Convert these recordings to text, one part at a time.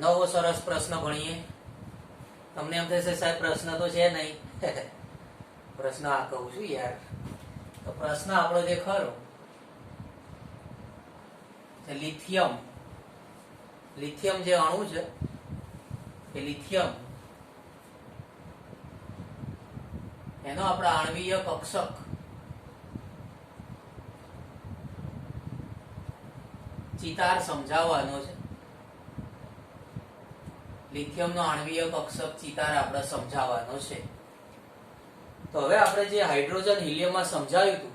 નવો સરસ પ્રશ્ન ભણીએ. તમને એમ થશે સાહેબ, પ્રશ્ન તો છે નહીં. પ્રશ્ન આ કહું છું યાર. તો પ્રશ્ન આપણો જે ખરો લિથિયમ લિથિયમ જે અણુ છે, એ લિથિયમ, એનો આપણા આણવીય કક્ષક ચિતાર સમજાવવાનો છે. લિથિયમનો આણ્વીય કક્ષક ચિતાર આપણે સમજાવવાનો છે. તો હવે આપણે જે હાઇડ્રોજન હિલિયમમાં સમજાવ્યું હતું.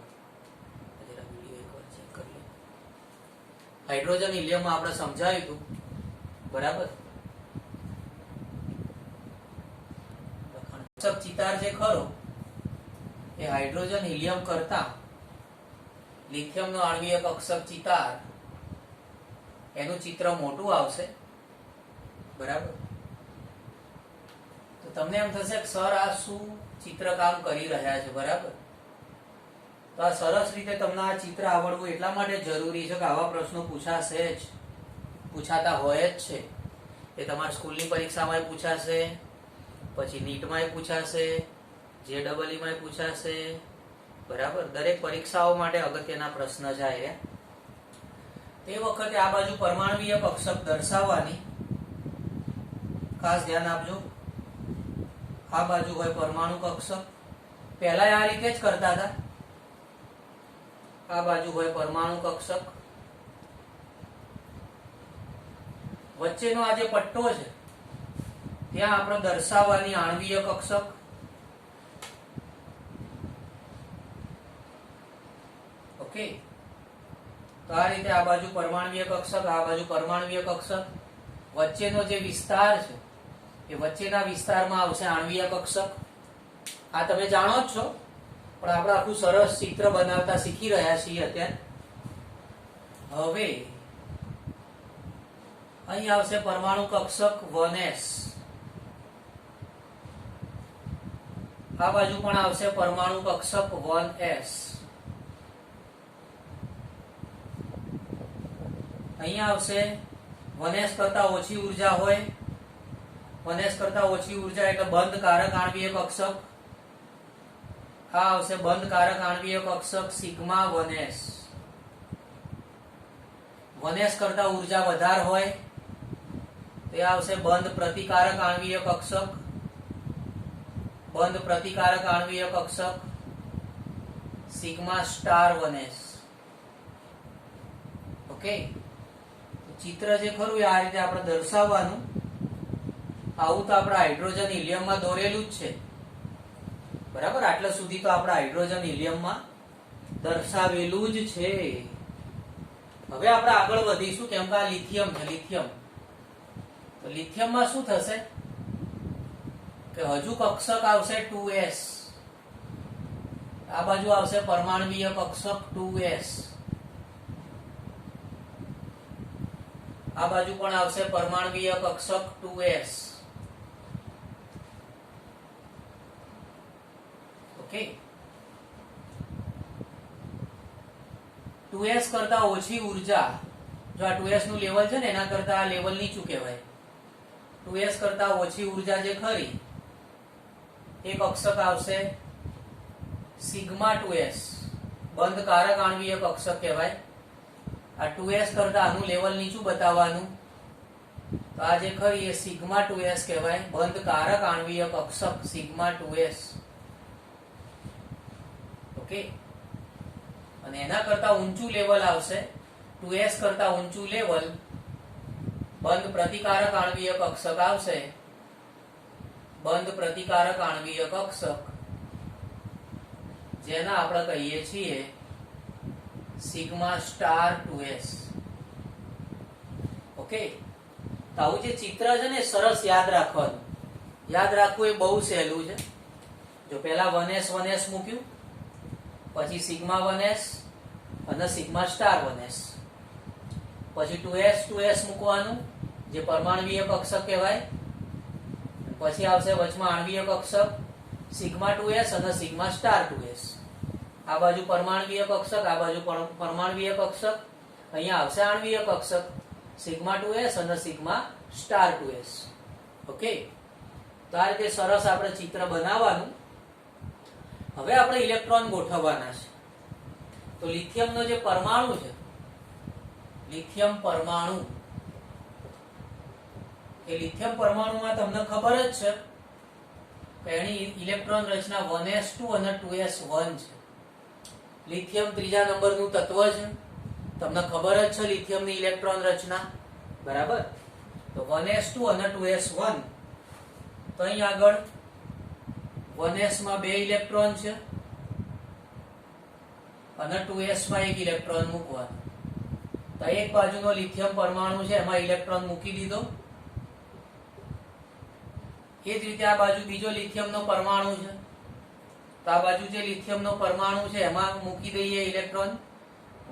હાઇડ્રોજન હિલિયમમાં આપણે સમજાવ્યું હતું, બરાબર? ચિતાર જે ખરો, એ હાઇડ્રોજન હિલિયમ કરતા લિથિયમનો આણ્વીય કક્ષક ચિતાર એનું ચિત્ર મોટું આવશે, બરાબર? તમને એમ થશે કે સર આ શું ચિત્રકામ કરી રહ્યા છે, બરાબર? તો આ સરસ રીતે તમને આ ચિત્ર આવડવું એટલા માટે જરૂરી છે કે આવા પ્રશ્નો પૂછાશે જ. પૂછાતા હોય જ છે. એ તમારા સ્કૂલની પરીક્ષામાં પૂછાશે, પછી નીટમાં પૂછાશે જે ડબલઈમાં પૂછાશે, બરાબર? દરેક પરીક્ષાઓ માટે અગત્યના પ્રશ્ન જાય તે વખતે આ બાજુ પરમાણવીય કક્ષક દર્શાવવાની ખાસ ધ્યાન આપજો. આ બાજુ હોય પરમાણુ કક્ષક પહેલા આ રીતે જ કરતા હતા. આ બાજુ હોય પરમાણુ કક્ષક વચ્ચેનો આ જે પટ્ટો છે, ત્યાં આપણે દર્શાવવાની આણવીય કક્ષક ઓકે? તો આ રીતે આ બાજુ પરમાણવીય કક્ષક આ બાજુ પરમાણવીય કક્ષક વચ્ચેનો જે વિસ્તાર છે એ વચ્ચેના વિસ્તારમાં આવશે આણવીય કક્ષક. આ તમે જાણો જ છો, પણ આપણે આખું સરસ ચિત્ર બનાવતા શીખી રહ્યા છીએ અત્યારે. હવે અહીં આવશે પરમાણુ કક્ષક વન આ બાજુ પણ આવશે પરમાણુ કક્ષક વન એસ. અહીંયા આવશે વનેસ કરતા ઓછી ઊર્જા હોય વનેસ કરતા ઓછી ઊર્જા એટલે બંધ કારક આણ્વીય કક્ષક. આ આવશે બંધ કારક આણ્વીય કક્ષક સિગ્મા વનેસ. વનેસ કરતા ઊર્જા વધારે હોય, તે આવશે બંધ પ્રતિકારક આણ્વીય કક્ષક. બંધ પ્રતિકારક આણ્વીય કક્ષક સિગ્મા સ્ટાર વનેસ. ઓકે? ચિત્ર જે ખરું આ રીતે આપણે દર્શાવવાનું. આવું તો આપણે હાઇડ્રોજન હિલિયમમાં દોરેલું જ છે. બરાબર? આટલા સુધી તો આપણે હાઇડ્રોજન હિલિયમમાં દર્શાવેલું જ છે. હવે આપણે આગળ વધીશું કેમ કે આ લિથિયમ છે, લિથિયમ. તો લિથિયમમાં શું થશે? કે હજુ કક્ષક આવશે ટુ એસ. આ બાજુ આવશે પરમાણવીય કક્ષક ટુ એસ. આ બાજુ પણ આવશે પરમાણવીય કક્ષક 2s ઓકે 2s કરતા ઓછી ઊર્જા, જો આ 2s નું લેવલ છે ને, એના કરતા આ લેવલ નીચું કહેવાય. 2s કરતા ઓછી ઊર્જા જે ખરી, એક કક્ષક આવશે સિગ્મા 2s બંધ કારક આણ્વીય કક્ષક કહેવાય. આ 2s કરતા આનું લેવલ નીચું બતાવવાનું. તો આ જે ખરી એ સિગ્મા 2s કહેવાય. બંધ કારક આણ્વીય કક્ષક સિગ્મા 2s ઓકે? અને એના કરતા ઊંચું લેવલ આવશે. 2s કરતા ઊંચું લેવલ બંધ પ્રતિકારક આણ્વીય કક્ષક આવશે. બંધ પ્રતિકારક આણ્વીય કક્ષક, જેના આપણે કહીએ છીએ સિગ્મા સ્ટાર 2s ઓકે? તો આવું જે ચિત્ર છે ને સરસ યાદ રાખવાનું. યાદ રાખવું એ બહુ સહેલું છે. જો પહેલા 1s 1s મૂક્યું પછી સિગ્મા 1s અને સિગ્મા સ્ટાર વન એસ પછી 2s 2s મૂકવાનું, જે પરમાણવીય કક્ષક કહેવાય. પછી આવશે વચમાં આણવીય કક્ષક, સિગ્મા 2s અને સિગ્મા સ્ટાર ટુ એસ. આ બાજુ પરમાણવીય કક્ષક, આ બાજુ પર- પરમાણવીય કક્ષક. અહીંયા આવશે આણવીય કક્ષક, સિગ્મા ટુ એસ અને sigma star two S. Okay? તો આ રીતે સરસ આપણે ચિત્ર બનાવવાનું. હવે આપણે ઇલેક્ટ્રોન ગોઠવવાના છે. તો લિથિયમનો જે પરમાણુ છે, લિથિયમ પરમાણુ, એ લિથિયમ પરમાણુમાં તમને ખબર જ છે કે એની ઇલેક્ટ્રોન રચના વન એસ ટુ અને ટુ એસ વન છે. લિથિયમ ત્રીજા નંબરનું તત્વ છે. તમને ખબર જ છે લિથિયમની ઇલેક્ટ્રોન રચના. બરાબર? તો વન એસ ટુ અને ટુ એસ વન તો અહીં આગળ વન એસમાં બે ઇલેક્ટ્રોન છે અને ટુ એસમાં એક ઇલેક્ટ્રોન મૂકવા તો એક બાજુનો લિથિયમ પરમાણુ છે, એમાં ઇલેક્ટ્રોન મૂકી દીધો. એ જ રીતે આ બાજુ બીજો લિથિયમનો પરમાણુ છે. તો આ બાજુ જે લિથિયમનો પરમાણુ છે, એમાં મૂકી દઈએ ઇલેક્ટ્રોન.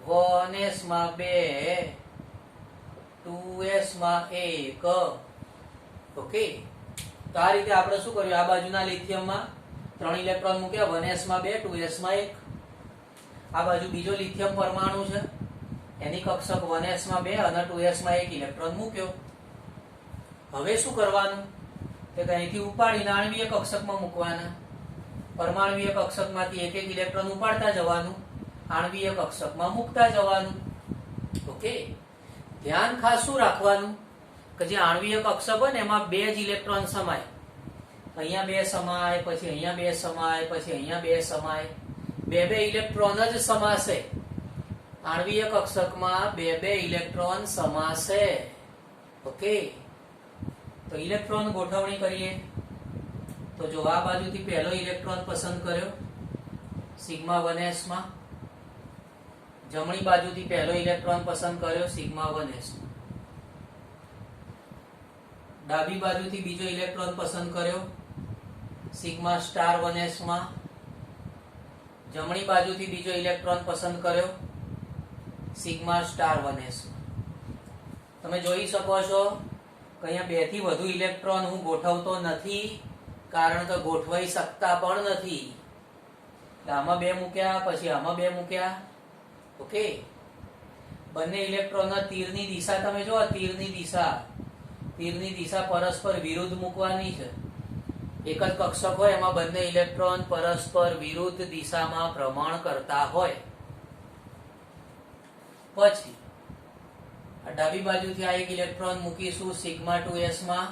1s માં બે ટુ એસમાં એક, ઓકે? તો આ રીતે આપણે શું કર્યું? આ બાજુના લિથિયમમાં ત્રણ ઇલેક્ટ્રોન મૂક્યા. વનમાં બે, ટુ માં એક. આ બાજુ બીજો લિથિયમ પરમાણુ છે. એની કક્ષક વનમાં બે અને ટુ માં એક ઇલેક્ટ્રોન મૂક્યો. હવે શું કરવાનું? કે અહીંથી ઉપાડીને આણવીય કક્ષકમાં મૂકવાના. પરમાણવીય કક્ષકમાંથી એક એક ઇલેક્ટ્રોન ઉપાડતા જવાનું. આણવીય કક્ષકમાં મૂકતા જવાનું. ઓકે? ધ્યાન ખાસ શું રાખવાનું. કે જે આણવીય કક્ષક હોય ને એમાં બે જ ઇલેક્ટ્રોન સમાય. અહીંયા બે સમાય, પછી અહીંયા બે સમાય, પછી અહીંયા બે સમાય. બે બે ઇલેક્ટ્રોન જ સમાશે. આણવીય કક્ષકમાં બે બે ઇલેક્ટ્રોન સમાશે. ઓકે? તો ઇલેક્ટ્રોન ગોઠવણી કરીએ. તો જો આ બાજુથી પહેલો ઇલેક્ટ્રોન પસંદ કર્યો, સિગ્મા વનમાં જમણી બાજુથી પહેલો ઇલેક્ટ્રોન પસંદ કર્યો, સિગ્મા વન એસમાં ડાબી બાજુથી બીજો ઇલેક્ટ્રોન પસંદ કર્યો. સિગ્મા સ્ટાર વન એસમાં જમણી બાજુથી બીજો ઇલેક્ટ્રોન પસંદ કર્યો. સિગ્મા સ્ટાર વન તમે જોઈ શકો છો કે અહીંયા બેથી વધુ ઇલેક્ટ્રોન હું ગોઠવતો નથી, કારણ કે ગોઠવાઈ શકતા પણ નથી. આમાં બે મૂક્યા, પછી આમાં બે મૂક્યા. ઓકે? બંને ઇલેક્ટ્રોનના તીરની દિશા તમે જો તીરની દિશા. તીરની દિશા પરસ્પર વિરુદ્ધ મૂકવાની છે. એક જ કક્ષક હોય, એમાં બંને ઇલેક્ટ્રોન પરસ્પર વિરુદ્ધ દિશામાં ભ્રમણ કરતા હોય. પછી, આ ડાબી બાજુથી આ એક ઇલેક્ટ્રોન મૂકીશું સિગ્મા ટુ એસમાં.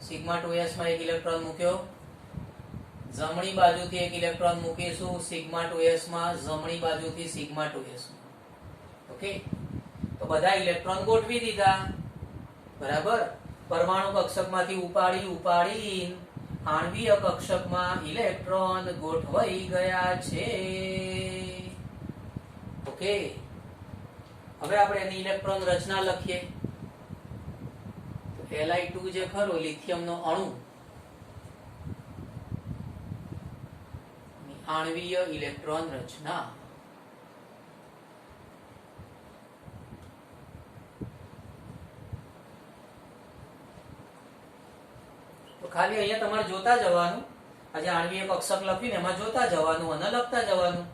સિગ્મા ટુ એસમાં એક ઇલેક્ટ્રોન મૂક્યો. જમણી બાજુથી એક ઇલેક્ટ્રોન મૂકીશું સિગ્મા ટુ એસમાં, જમણી બાજુથી સિગ્મા ટુ એસમાં ઓકે? તો બધા ઇલેક્ટ્રોન ગોઠવી દીધા. બરાબર? પરમાણુ કક્ષકમાંથી ઉપાડી ઉપાડી આણ્વીય કક્ષકમાં ઇલેક્ટ્રોન ગોઠવાઈ ગયા છે. ઓકે. હવે આપણે એની ઇલેક્ટ્રોન રચના લખીએ. Li2 જે ખરો, લિથિયમનો અણુ. આણ્વીય ઇલેક્ટ્રોન રચના. ખાલી અહીંયા તમારે જોતા જવાનું. આજે આણવી એક અક્ષર લખીને એમાં જોતા જવાનું અને લખતા જવાનું.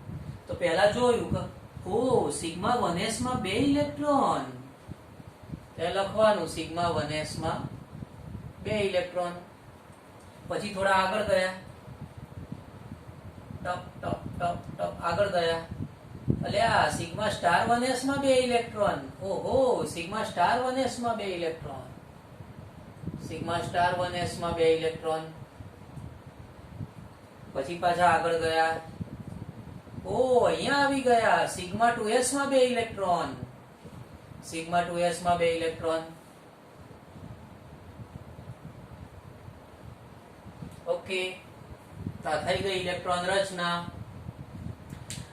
તો પહેલા જોયું કે, ઓ, સિગ્મા વનેસમાં બે ઇલેક્ટ્રોન. એ લખવાનું સિગ્મા વનેસમાં બે ઇલેક્ટ્રોન. પછી થોડા આગળ ગયા. ટપ ટપ ટપ ટપ, આગળ ગયા. અલ્યા સિગ્મા સ્ટાર વનેસમાં બે ઇલેક્ટ્રોન. ઓહો, સિગ્મા સ્ટાર વનેસમાં બે ઇલેક્ટ્રોન. સિગ્મા સ્ટાર વનેસમાં બે ઇલેક્ટ્રોન. પછી પાછા આગળ ગયા. ઓ, અહીંયા આવી ગયા. સિગ્મા ટુ એસમાં બે ઇલેક્ટ્રોન. સિગ્મા ટુ માં બે ઇલેક્ટ્રોન. ઓકે. થઈ ગઈ ઇલેક્ટ્રોન રચના.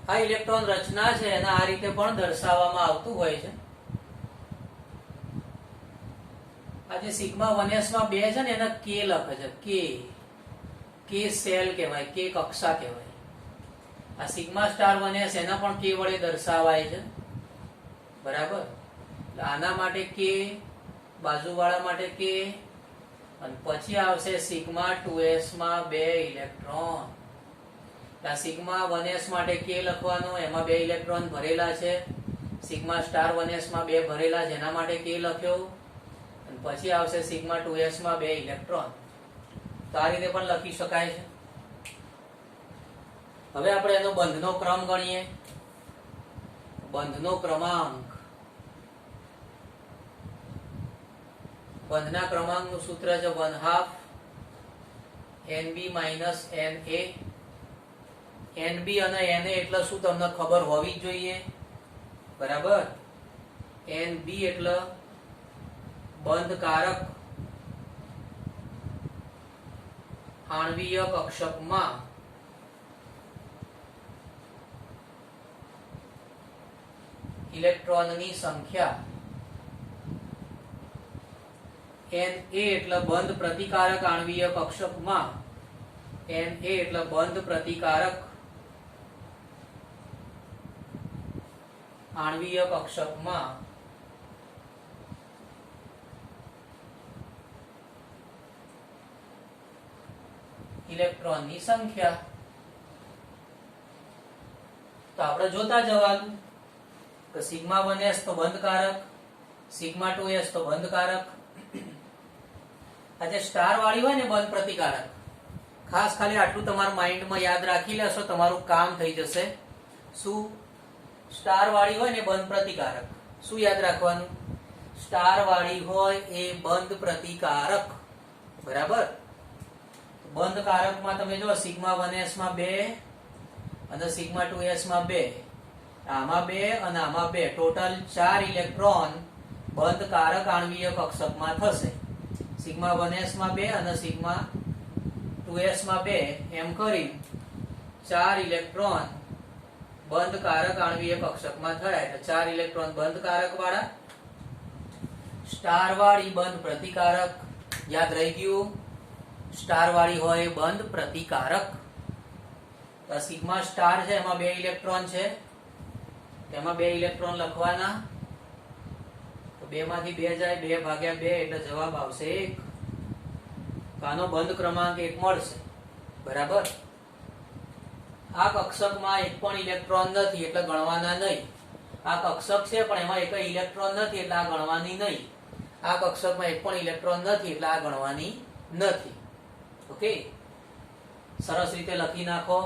આ ઇલેક્ટ્રોન રચના છે, એને આ રીતે પણ દર્શાવવામાં આવતું હોય છે. આ જે સિગ્મા વનેસમાં બે છે ને, એના કે લખે છે. કે. કે સેલ કહેવાય, કે કક્ષા કહેવાય. આ સિગ્મા સ્ટાર વનેસ એના પણ કે વડે દર્શાવાય છે. બરાબર? આના માટે કે, બાજુવાળા માટે કે, અને પછી આવશે સિગ્મા ટુ એસમાં બે ઇલેક્ટ્રોન. આ સિગ્મા વન એસ માટે કે લખવાનો, એમાં બે ઇલેક્ટ્રોન ભરેલા છે. સિગ્મા સ્ટાર વનમાં બે ભરેલા છે, એના માટે કે લખ્યો. પછી આવશે સિગ્મા ટુ માં બે ઇલેક્ટ્રોન. તો આ રીતે પણ લખી શકાય છે. હવે આપણે એનો બંધનો ક્રમ ગણીએ. બંધનો ક્રમાંક. બંધના ક્રમાંકનું સૂત્ર છે one half N B minus N A. N B અને એન એ એટલે શું તમને ખબર હોવી જોઈએ? બરાબર? એન બી એટલે બંધકારક આણવીય કક્ષકમાં ઇલેક્ટ્રોનની સંખ્યા એન એ એટલે બંધ પ્રતિકારક આણવીય કક્ષકમાં એન એ એટલે બંધ પ્રતિકારક આણવીય કક્ષકમાં ઇલેક્ટ્રોનની સંખ્યા. તો આપણે જોતા જવાનું કે સિગ્મા વન એસ તો બંધકારક, સિગ્મા ટુ એસ તો બંધકારક. આજે સ્ટાર વાળી હોય ને બંધ પ્રતિકારક. ખાસ ખાલી આટલું તમારા માઇન્ડમાં યાદ રાખી લેશો, તમારું કામ થઈ જશે. શું? સ્ટાર વાળી હોય ને બંધ પ્રતિકારક. શું યાદ રાખવાનું? સ્ટાર વાળી હોય એ બંધ પ્રતિકારક. બરાબર? બંધ કારકમાં તમે જો સિગ્મા વનમાં બે અને સિગ્મા ટુ એસમાં બે. આમાં બે અને આમાં બે. ટોટલ ચાર ઇલેક્ટ્રોન બંધ કારક આણ્વીય કક્ષકમાં થશે. સિગ્મા વનમાં બે અને સિગ્મા ટુ એસમાં બે. એમ કરી ચાર ઇલેક્ટ્રોન બંધ કારક આણ્વીય કક્ષકમાં થયા. એટલે ચાર ઇલેક્ટ્રોન બંધ કારક વાળા સ્ટાર વાળી બંધ પ્રતિકારક. યાદ રહી ગયું? સ્ટાર વાળી હોય, બંધ, પ્રતિકારક. તો સિગ્મા સ્ટાર છે, એમાં બે ઇલેક્ટ્રોન છે. તેમાં બે ઇલેક્ટ્રોન લખવાના. તો બે માંથી બે જાય, બે ભાગ્યા બે, એટલે જવાબ આવશે એક. કાનો બંધ ક્રમાંક એક મળશે. બરાબર? આ કક્ષકમાં એક પણ ઇલેક્ટ્રોન નથી, એટલે ગણવાના નહીં. આ કક્ષક છે, પણ એમાં એક ઇલેક્ટ્રોન નથી, એટલે આ ગણવાની નહીં. આ કક્ષકમાં એક પણ ઇલેક્ટ્રોન નથી, એટલે આ ગણવાની નથી. ઓકે સરસ રીતે લખી નાખો.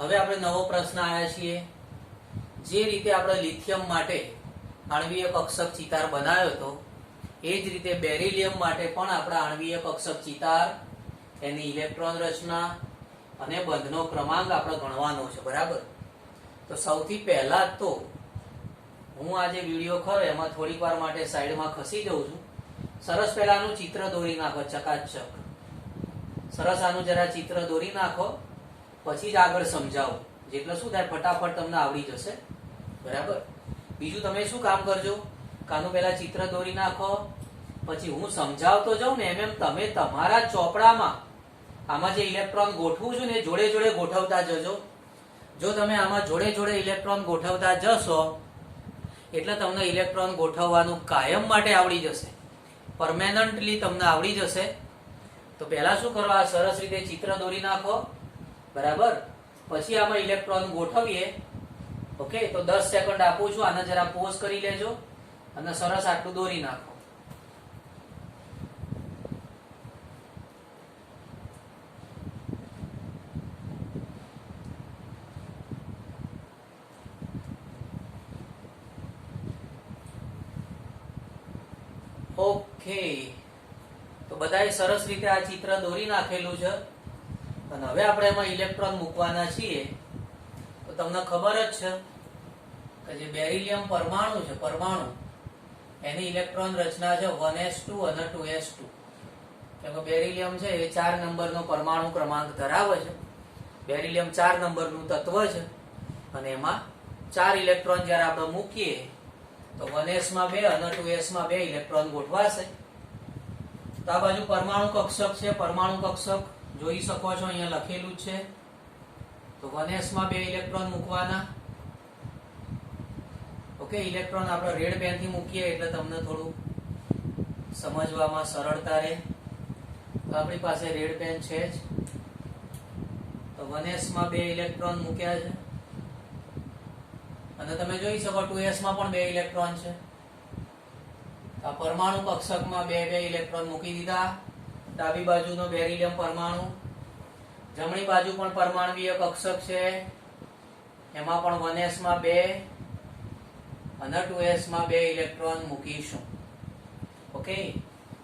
હવે આપણે નવો પ્રશ્ન આવ્યા છીએ. જે રીતે આપણે લિથિયમ માટે આણ્વીય કક્ષક ચિતાર બનાવ્યો હતો, એ જ રીતે બેરિલિયમ માટે પણ આપણા આણ્વીય કક્ષક ચિતાર એની ઇલેક્ટ્રોન રચના અને બંધનો ક્રમાંક આપણે ગણવાનો છે, બરાબર? તો સૌથી પહેલા તો હું આ જે વીડિયો ખરો એમાં થોડીક વાર માટે સાઈડમાં ખસી જઉં છું. સરસ પહેલાનું ચિત્ર દોરી નાખો, ચકાચક. સરસ આનું જરા ચિત્ર દોરી નાખો, પછી જ આગળ સમજાવો. જેટલો શું થાય, ફટાફટ તમને આવડી જશે. બરાબર? બીજું તમે શું કામ કરજો? કાનું પહેલા ચિત્ર દોરી નાખો, પછી હું સમજાવતો જાઉં ને એમ એમ તમે તમારા ચોપડામાં આમાં જે ઇલેક્ટ્રોન ગોઠવું છું ને જોડે જોડે ગોઠવતા જજો. જો તમે આમાં જોડે જોડે ઇલેક્ટ્રોન ગોઠવતા જશો, એટલે તમને ઇલેક્ટ્રોન ગોઠવવાનું કાયમ માટે આવડી જશે. પરમેનન્ટલી તમને આવડી જશે. તો પહેલા શું કરો, આ સરસ રીતે ચિત્ર દોરી નાખો. બરાબર? પછી આમાં ઇલેક્ટ્રોન ગોઠવીએ. ઓકે? તો દસ સેકન્ડ આપું છું, આને જરા પોઝ કરી લેજો. અને સરસ આટલું દોરી નાખો. ઓકે તો બધાએ સરસ રીતે આ ચિત્ર દોરી નાખેલું છે. અને હવે આપણે એમાં ઇલેક્ટ્રોન મૂકવાના છીએ. તો તમને ખબર જ છે કે જે બેરિલિયમ પરમાણુ છે, પરમાણુ, એની ઇલેક્ટ્રોન રચના છે વન એસ ટુ અને ટુ એસ ટુ. કેમ કે બેરિલિયમ છે એ ચાર નંબરનો પરમાણુ ક્રમાંક ધરાવે છે. બેરિલિયમ ચાર નંબરનું તત્વ છે. અને એમાં ચાર ઇલેક્ટ્રોન જ્યારે આપણે મૂકીએ તો વનમાં બે અને ટુ એસમાં બે ઇલેક્ટ્રોન ગોઠવાશે. તો આ બાજુ પરમાણુ કક્ષક છે, પરમાણુ કક્ષક જોઈ શકો છો, અહીંયા લખેલું છે. તો વનમાં બે ઇલેક્ટ્રોન મૂકવાના. ઓકે ઇલેક્ટ્રોન આપણે રેડ પેનથી મૂકીએ એટલે તમને થોડું સમજવામાં સરળતા રહે. આપણી પાસે રેડ પેન છે જ. તો 1s માં બે ઇલેક્ટ્રોન મૂક્યા છે. અને તમે જોઈ શકો 2s માં પણ બે ઇલેક્ટ્રોન છે. આ પરમાણુ કક્ષકમાં બે બે ઇલેક્ટ્રોન મૂકી દીધા. ડાબી બાજુનો બેરિલિયમ પરમાણુ. જમણી બાજુ પણ પરમાણુય કક્ષક છે. એમાં પણ 1s માં બે અને 2s માં બે ઇલેક્ટ્રોન મૂકીશું. ઓકે?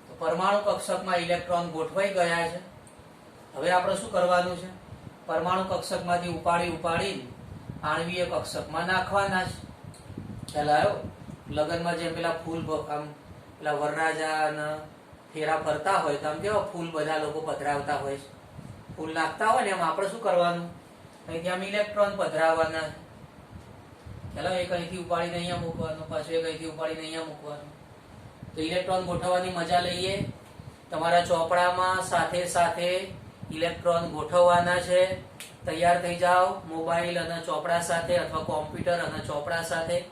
તો પરમાણુ કક્ષકમાં ઇલેક્ટ્રોન ગોઠવાઈ ગયા છે. હવે આપણે શું કરવાનું છે? પરમાણુ કક્ષકમાંથી ઉપાડી ઉપાડી આણ્વીય કક્ષકમાં નાખવાના છે ખ્યાલ આવ્યો લગનમાં જેમ પેલા ફૂલ આમ પેલા વરરાજા ફેરા ફરતા હોય તો આમ કેવા ફૂલ બધા લોકો પધરાવતા હોય ફૂલ નાખતા હોય ને એમ આપણે શું કરવાનું? અહીંથી ઇલેક્ટ્રોન પધરાવવાના. ચાલો, એક અહીંથી ઉપાડીને અહીંયા મૂકવાનું, પાછું એક અહીંથી ઉપાડીને અહીંયા મૂકવાનું. તો ઇલેક્ટ્રોન ગોઠવવાની મજા લઈએ. તમારા ચોપડામાં સાથે સાથે ઇલેક્ટ્રોન ગોઠવવાના છે. તૈયાર થઈ જાઓ મોબાઈલ અને ચોપડા સાથે અથવા કોમ્પ્યુટર અને ચોપડા સાથે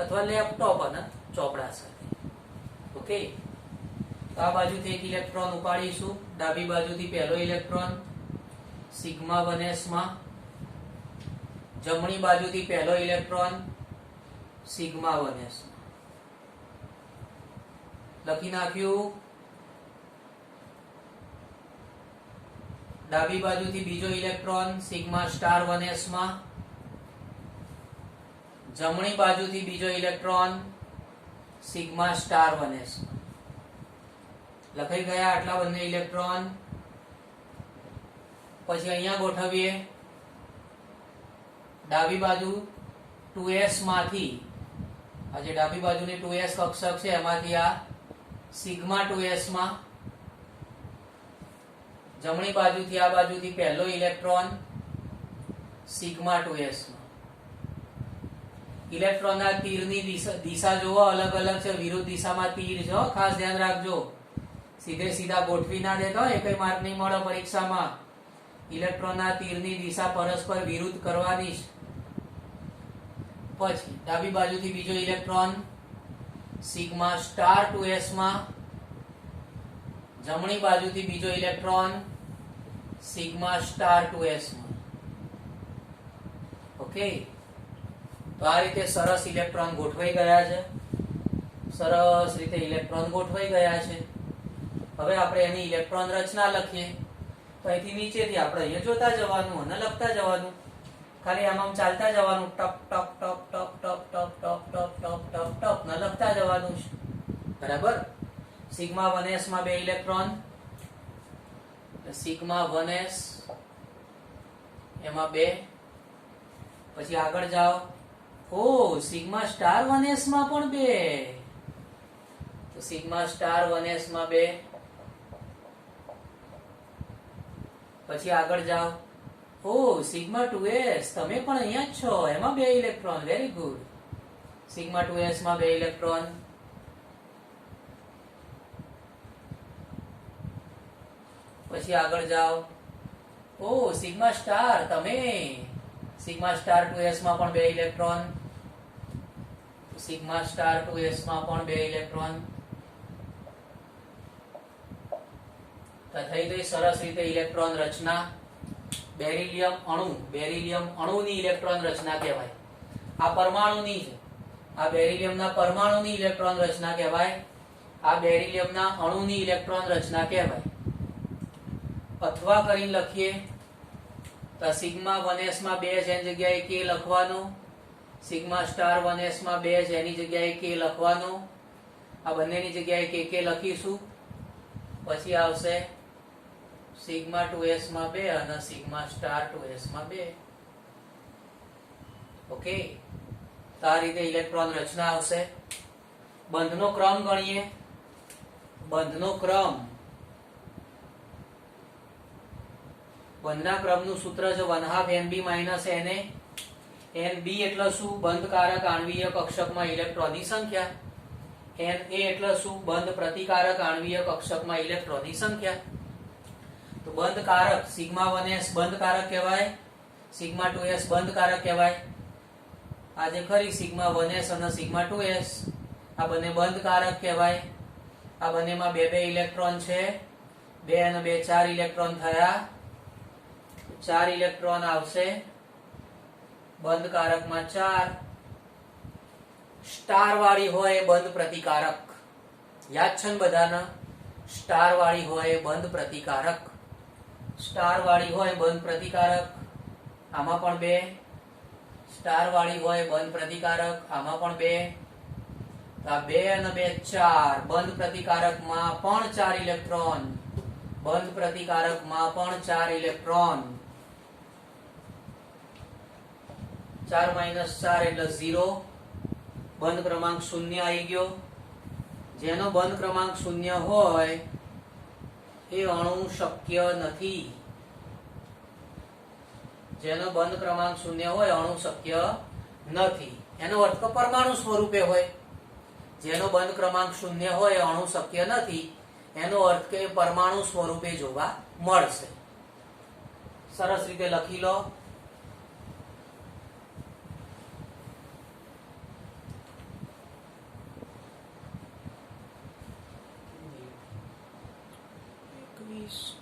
અથવા લેપટોપ અને ચોપડા સાથે. ઓકે? તો આ બાજુથી એક ઇલેક્ટ્રોન ઉપાડીશું. ડાબી બાજુથી પહેલો ઇલેક્ટ્રોન, સિગ્મા વનેસમાં જમણી બાજુથી પહેલો ઇલેક્ટ્રોન, સિગ્મા વનેસમાં લખી નાખ્યું. ડાબી બાજુથી બીજો ઇલેક્ટ્રોન, સિગ્મા સ્ટાર વનેસમાં જમણી બાજુથી બીજો ઇલેક્ટ્રોન, સિગ્મા સ્ટાર વનેસમાં લખાઈ ગયા આટલા બંને ઇલેક્ટ્રોન. પછી અહીંયા ગોઠવીએ. ડાબી બાજુ 2s માંથી આ જે ડાબી બાજુની 2s કક્ષક છે, એમાંથી આ સિગ્મા 2s માં જમણી બાજુથી આ બાજુથી પહેલો ઇલેક્ટ્રોન સિગ્મા 2s માં ઇલેક્ટ્રોનના તીરની દિશા જોવો, અલગ અલગ છે. વિરુદ્ધ દિશામાં તીર છે. ખાસ ધ્યાન રાખજો. સીધે સીધા ગોઠવી ના દેતો એ કઈ માર્ક નહીં મળે પરીક્ષામાં. ઇલેક્ટ્રોનના તીરની દિશા પરસ્પર વિરુદ્ધ કરવાની પછી, ડાબી બાજુથી બીજો ઇલેક્ટ્રોન સિગ્મા સ્ટાર 2s માં જમણી બાજુથી બીજો ઇલેક્ટ્રોન સિગ્મા સ્ટાર 2s માં ઓકે તો આ રીતે સરસ ઇલેક્ટ્રોન ગોઠવાઈ ગયા છે સરસ રીતે ઇલેક્ટ્રોન ગોઠવાઈ ગયા છે હવે આપણે એની ઇલેક્ટ્રોન રચના લખીએ તો અહીંથી નીચેથી આપણે અહીંયા જોતા જવાનું અને લખતા જવાનું ખાલી આમ ચાલતા જવાનું ટપ ટપ ટપ ટપ ટપ ટપ ટપ ટપ ટપ ટપ ને લખતા જવાનું બરાબર સિગ્મા 1s માં બે ઇલેક્ટ્રોન સિગ્મા 1s એમાં બે. પછી આગળ જાઓ. ઓ, સિગ્મા સ્ટાર 1s માં પણ બે. તો સિગ્મા સ્ટાર 1s માં બે. પછી આગળ જાઓ. ઓ, સિગ્મા 2s તમે પણ અહીંયા જ છો. એમાં બે electron. Very good. Sigma 2s માં બે ઇલેક્ટ્રોન. પછી આગળ જાઓ. ઓ, સિગ્મા સ્ટાર, તમે. સિગ્મા સ્ટાર 2s માં પણ બે ઇલેક્ટ્રોન. સિગ્મા સ્ટાર 2s માં પણ બે ઇલેક્ટ્રોન. થઈ ગઈ સરસ રીતે ઇલેક્ટ્રોન રચના. બેરિલિયમ અણુ, બેરિલિયમ અણુની ઇલેક્ટ્રોન રચના કહેવાય. આ પરમાણુની છે. આ બેરિલિયમના પરમાણુની ઇલેક્ટ્રોન રચના કહેવાય. આ બેરિલિયમના અણુની ઇલેક્ટ્રોન રચના કહેવાય. અથવા કરીને લખીએ. તો સિગ્મા 1s માં બે એની જગ્યાએ કે લખવાનું. સિગ્મા સ્ટાર 1s માં બે એની જગ્યાએ કે લખવાનું. આ બંનેની જગ્યાએ કે કે લખીશું. પછી આવશે સિગ્મા 2s માં બે અને સિગ્મા સ્ટાર 2s માં બે. ઓકે? તો આ રીતે ઇલેક્ટ્રોન રચના આવશે. બંધનો ક્રમ ગણીએ. બંધનો ક્રમ બંધના ક્રમનું સૂત્ર છે one half N B minus એને એન બી એટલે શું? બંધકારક આણ્વીય કક્ષકમાં ઇલેક્ટ્રોનની સંખ્યા. એન એ એટલે શું? બંધ પ્રતિકારક આણ્વીય કક્ષકમાં ઇલેક્ટ્રોનની સંખ્યા. તો બંધકારક સિગ્મા વન એસ બંધકારક કહેવાય, સિગ્મા 2s બંધકારક કહેવાય. આજે ખરી સિગ્મા વન એસ અને સિગ્મા ટુ એસ. આ બંને બંધ કારક કહેવાય. આ બંનેમાં બે બે ઇલેક્ટ્રોન છે. બે અને બે ચાર ઇલેક્ટ્રોન થયા. ચાર ઇલેક્ટ્રોન આવશે. બંધ કારકમાં ચાર. સ્ટાર વાળી હોય બંધ પ્રતિકારક. યાદ છે બધાના? સ્ટાર વાળી હોય બંધ પ્રતિકારક. સ્ટાર વાળી હોય બંધ પ્રતિકારક. આમાં પણ બે. સ્ટાર વાળી હોય બંધ પ્રતિકારક. આમાં પણ બે. આ બે અને બે ચાર. બંધ પ્રતિકારકમાં પણ ચાર ઇલેક્ટ્રોન. બંધ પ્રતિકારકમાં પણ ચાર ઇલેક્ટ્રોન. ચાર માઇનસ ચાર એટલે ઝીરો બંધ ક્રમાંક શૂન્ય આવી ગયો. જેનો બંધ ક્રમાંક શૂન્ય હોય, એ અણુ શક્ય નથી. જેનો બંધ ક્રમાંક શૂન્ય હોય, અણુ શક્ય નથી. એનો અર્થ પરમાણુ સ્વરૂપે હોય. જેનો બંધ ક્રમાંક શૂન્ય હોય, અણુ શક્ય નથી. એનો અર્થ કે પરમાણુ સ્વરૂપે જોવા મળશે. સરસ રીતે લખી લો. Jesus.